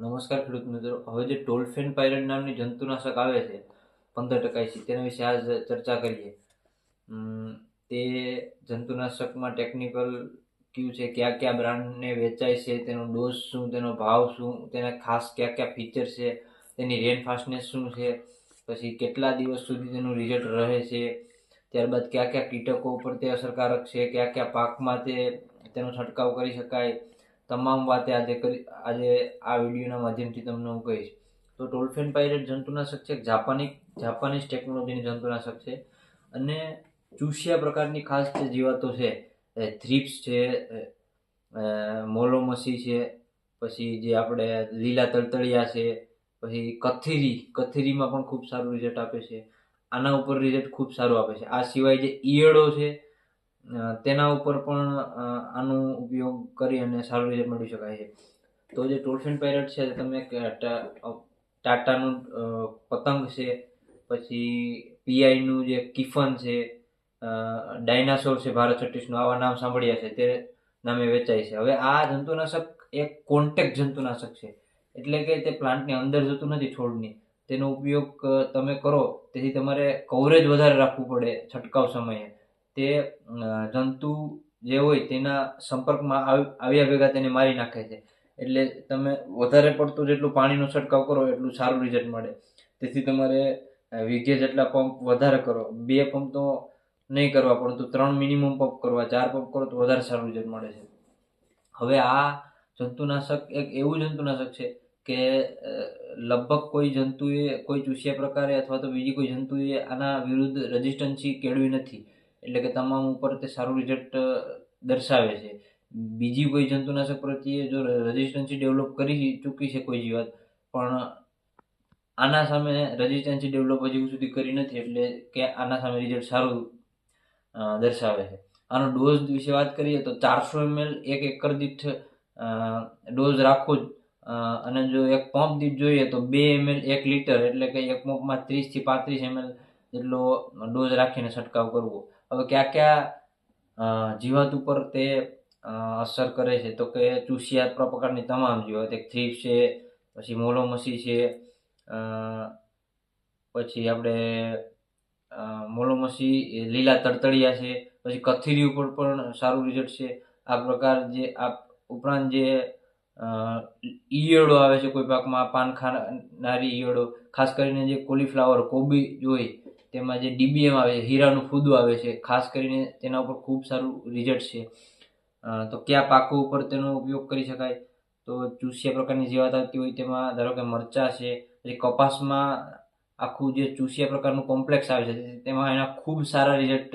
નમસ્કાર ખેડૂત મિત્રો. હવે જે ટોલફેન પાયરેટ નામની જંતુનાશક આવે છે, પંદર ટકા તેના વિશે આજ ચર્ચા કરીએ. તે જંતુનાશકમાં ટેકનિકલ કયું છે, કયા કયા બ્રાન્ડને વેચાય છે, તેનો ડોઝ શું, તેનો ભાવ શું, તેના ખાસ કયા કયા ફીચર છે, તેની રેન ફાસ્ટનેસ શું છે, પછી કેટલા દિવસ સુધી તેનું રિઝલ્ટ રહે છે, ત્યારબાદ કયા કયા કીટકો ઉપર તે અસરકારક છે, કયા કયા પાકમાં તે, તેનો છંટકાવ કરી શકાય તમામ વાતે આજે કરી આજે આ વિડીયોના માધ્યમથી તમને હું કહીશ. તો ટોલફેન પાયરેટ જંતુનાશક છે જાપાની જાપાનીઝ ટેકનોલોજીની જંતુનાશક છે. અને ચૂસિયા પ્રકારની ખાસ જે જીવાતો છે થ્રીપ્સ છે મોલોમસી છે, પછી જે આપણે લીલા તળતળિયા છે, પછી કથીરી, કથીરીમાં પણ ખૂબ સારું રિઝલ્ટ આપે છે. આના ઉપર રિઝલ્ટ ખૂબ સારું આપે છે. આ સિવાય જે ઈયળો છે તેના ઉપર પણ આનો ઉપયોગ કરી અને સારું રિઝલ્ટ મેળવી શકાય છે. તો જે ટોલફિન પેરેટ છે, તમે ટાટાનું પતંગ છે, પછી પીઆઈનું જે કિફન છે ડાયનાસોર છે, ભારત છત્રીસનું, આવા નામ સાંભળ્યા છે, તે નામે વેચાય છે. હવે આ જંતુનાશક એક કોન્ટેક્ટ જંતુનાશક છે. એટલે કે તે પ્લાન્ટની અંદર જતું નથી છોડની. તેનો ઉપયોગ તમે કરો, તેથી તમારે કવરેજ વધારે રાખવું પડે છંટકાવ સમયે. તે જંતુ જે હોય તેના સંપર્કમાં આવ- આવ્યા ભેગા તેને મારી નાખે છે. એટલે તમે વધારે પડતું જેટલું પાણીનો છંટકાવ કરો, એટલું સારું રિઝલ્ટ મળે. તેથી તમારે વીઘે જેટલા પંપ વધારે કરો. બે પંપ તો નહીં કરવા, પરંતુ ત્રણ મિનિમમ પંપ કરવા, ચાર પંપ કરો તો વધારે સારું રિઝલ્ટ મળે છે. હવે આ જંતુનાશક એક એવું જંતુનાશક છે કે લગભગ કોઈ જંતુએ કોઈ ચૂસ્યા પ્રકારે અથવા તો બીજી કોઈ જંતુએ આના વિરુદ્ધ રેઝિસ્ટન્સી કેળવી નથી. એટલે કે તમામ ઉપર તે સારું રિઝલ્ટ દર્શાવે છે. બીજી કોઈ જંતુનાશક પ્રત્યે જો રેઝિસ્ટન્સી ડેવલપ કરી ચૂકી છે કોઈ જીવાત, પણ આના સામે રેઝિસ્ટન્સી ડેવલપ હજી સુધી કરી નથી, એટલે કે આના સામે રિઝલ્ટ સારું દર્શાવે છે. આનો ડોઝ વિશે વાત કરીએ તો ચારસો એમએલ એક એકર દીઠ ડોઝ રાખવો જ અને જો એક પંપ દીઠ જોઈએ તો બે એમએલ એક લીટર એટલે કે એક પંપમાં ત્રીસથી પાંત્રીસ એમએલ જેટલો ડોઝ રાખીને છંટકાવ કરવો. હવે કયા કયા જીવાત ઉપર તે અસર કરે છે? તો કે ચૂસિયા પ્રકારની તમામ જીવાત, એક થ્રીપ છે, પછી મોલોમસી છે પછી આપણે મોલોમસી લીલા તડતડિયા છે, પછી કથીરી ઉપર પણ સારું રિઝલ્ટ છે. આ પ્રકાર જે આ ઉપરાંત જે ઈયળો આવે છે કોઈ પાકમાં પાન ખાનારી ઈયળો, ખાસ કરીને જે કોલીફ્લાવર કોબી જોઈ તેમાં જે ડીબીએમ આવે છે હીરાનું ફૂદું આવે છે ખાસ કરીને તેના ઉપર ખૂબ સારું રિઝલ્ટ છે. તો કયા પાકો ઉપર તેનો ઉપયોગ કરી શકાય? તો ચૂસિયા પ્રકારની જીવાત આવતી હોય તેમાં ધારો કે મરચાં છે પછી કપાસમાં આખું જે ચૂસિયા પ્રકારનું કોમ્પ્લેક્સ આવે છે તેમાં એના ખૂબ સારા રિઝલ્ટ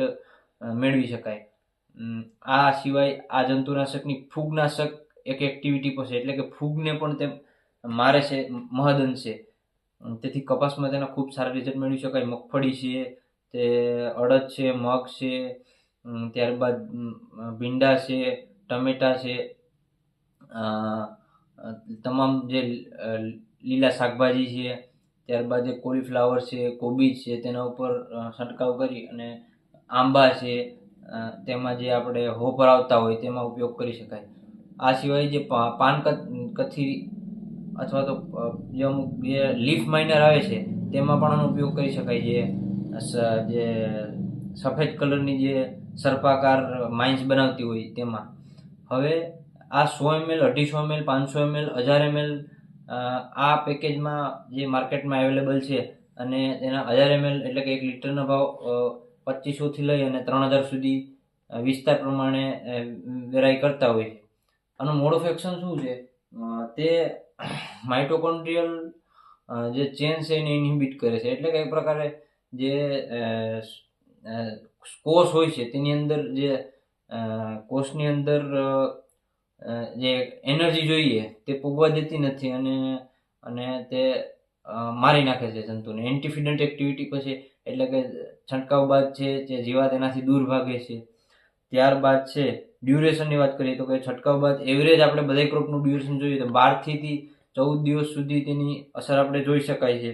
મેળવી શકાય. આ સિવાય આ જંતુનાશકની ફૂગનાશક એક એક્ટિવિટી પણ છે એટલે કે ફૂગને પણ તે મારે છે મહદઅંશે ઉમ, તેથી કપાસમાં તેના ખૂબ સારા રિઝલ્ટ મેળવી શકાય. મગફળી છે, તે અડદ છે, મગ છે ત્યારબાદ ભીંડા છે, ટમેટા છે તમામ જે લીલા શાકભાજી છે, ત્યારબાદ જે કોલીફ્લાવર છે, કોબીજ છે, તેના ઉપર છંટકાવ કરી અને આંબા છે તેમાં જે આપણે હોપર આવતા હોય તેમાં ઉપયોગ કરી શકાય. આ સિવાય જે પાન કથ- કથીરી અથવા તો જે અમુક જે લીફ માઇનર આવે છે, તેમાં પણ આનો ઉપયોગ કરી શકાય જે જે સફેદ કલરની જે સર્પાકાર માઇન્સ બનાવતી હોય તેમાં. હવે આ સો એમએલ અઢીસો એમએલ પાંચસો એમએલ હજાર એમએલ આ પેકેજમાં જે માર્કેટમાં અવેલેબલ છે અને એના હજાર એમએલ એટલે કે એક લીટરનો ભાવ પચીસોથી લઈ અને ત્રણ હજાર સુધી વિસ્તાર પ્રમાણે વેરાઈ કરતા હોય આનું મોડ ઓફ એક્શન શું છે? તે માઇટોકોન્ડ્રિયલ જે ચેન છે એને ઇનહિબિટ કરે છે. એટલે કે એક પ્રકારે જે કોષ હોય છે, તેની અંદર જે કોષની અંદર જે એનર્જી જોઈએ, તે પૂગવા દેતી નથી અને અને તે મારી નાખે છે જંતુને. એન્ટીફિડન્ટ એક્ટિવિટી પછી એટલે કે છંટકાવ બાદ છે, જે જીવાત એનાથી દૂર ભાગે છે. ત્યારબાદ છે ડ્યુરેશનની વાત કરીએ તો કે છંટકાવ બાદ એવરેજ આપણે બધા ક્રોપનું ડ્યુરેશન જોઈએ તો બારથી ચૌદ દિવસ સુધી તેની અસર આપણે જોઈ શકાય છે.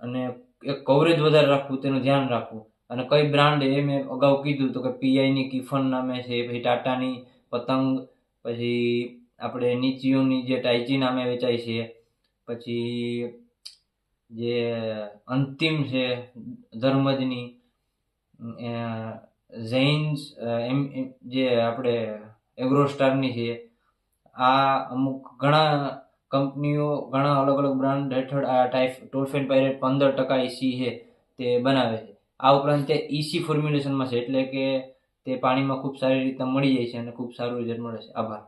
અને એક કવરેજ વધારે રાખવું, તેનું ધ્યાન રાખવું. અને કઈ બ્રાન્ડ એ મેં અગાઉ કીધું તો કે પીઆઈની કિફન નામે છે, પછી ટાટાની પતંગ, પછી આપણે નીચીઓની જે ટાઈચી નામે વેચાય છે, પછી જે અંતિમ છે ધર્મજની એમ એમ, જે આપણે એગ્રોસ્ટારની છે આ અમુક ઘણા કંપનીઓ, ઘણા અલગ અલગ બ્રાન્ડ હેઠળ આ ટાઈપ ટોલ્ફેન પાયરેટ પંદર ટકા એસી છે તે બનાવે છે. આ ઉપરાંત તે ઇસી ફોર્મ્યુલેશનમાં છે એટલે કે તે પાણીમાં ખૂબ સારી રીતના મળી જાય છે અને ખૂબ સારું રિઝલ્ટ મળે છે. આભાર.